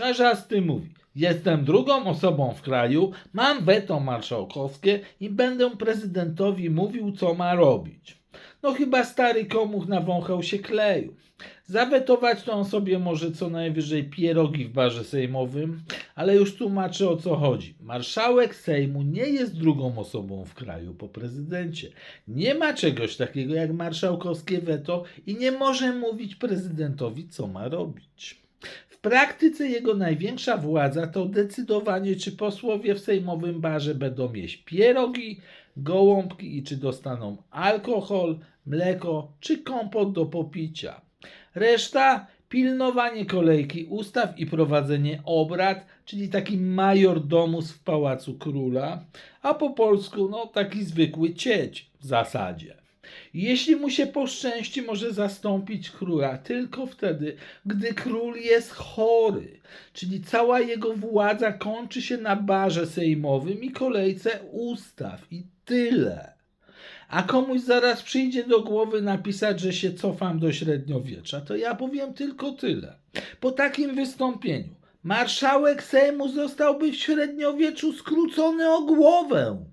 Czarzasty mówi, jestem drugą osobą w kraju, mam weto marszałkowskie i będę prezydentowi mówił, co ma robić. No chyba stary komuch nawąchał się kleju. Zawetować to on sobie może co najwyżej pierogi w barze sejmowym, ale już tłumaczę o co chodzi. Marszałek Sejmu nie jest drugą osobą w kraju po prezydencie. Nie ma czegoś takiego jak marszałkowskie weto i nie może mówić prezydentowi, co ma robić. Praktyce jego największa władza to decydowanie, czy posłowie w sejmowym barze będą jeść pierogi, gołąbki i czy dostaną alkohol, mleko czy kompot do popicia. Reszta pilnowanie kolejki ustaw i prowadzenie obrad, czyli taki major domus w pałacu króla, a po polsku no taki zwykły cieć w zasadzie. Jeśli mu się poszczęści, może zastąpić króla tylko wtedy, gdy król jest chory, czyli cała jego władza kończy się na barze sejmowym i kolejce ustaw i tyle. A komuś zaraz przyjdzie do głowy napisać, że się cofam do średniowiecza, to ja powiem tylko tyle. Po takim wystąpieniu marszałek Sejmu zostałby w średniowieczu skrócony o głowę.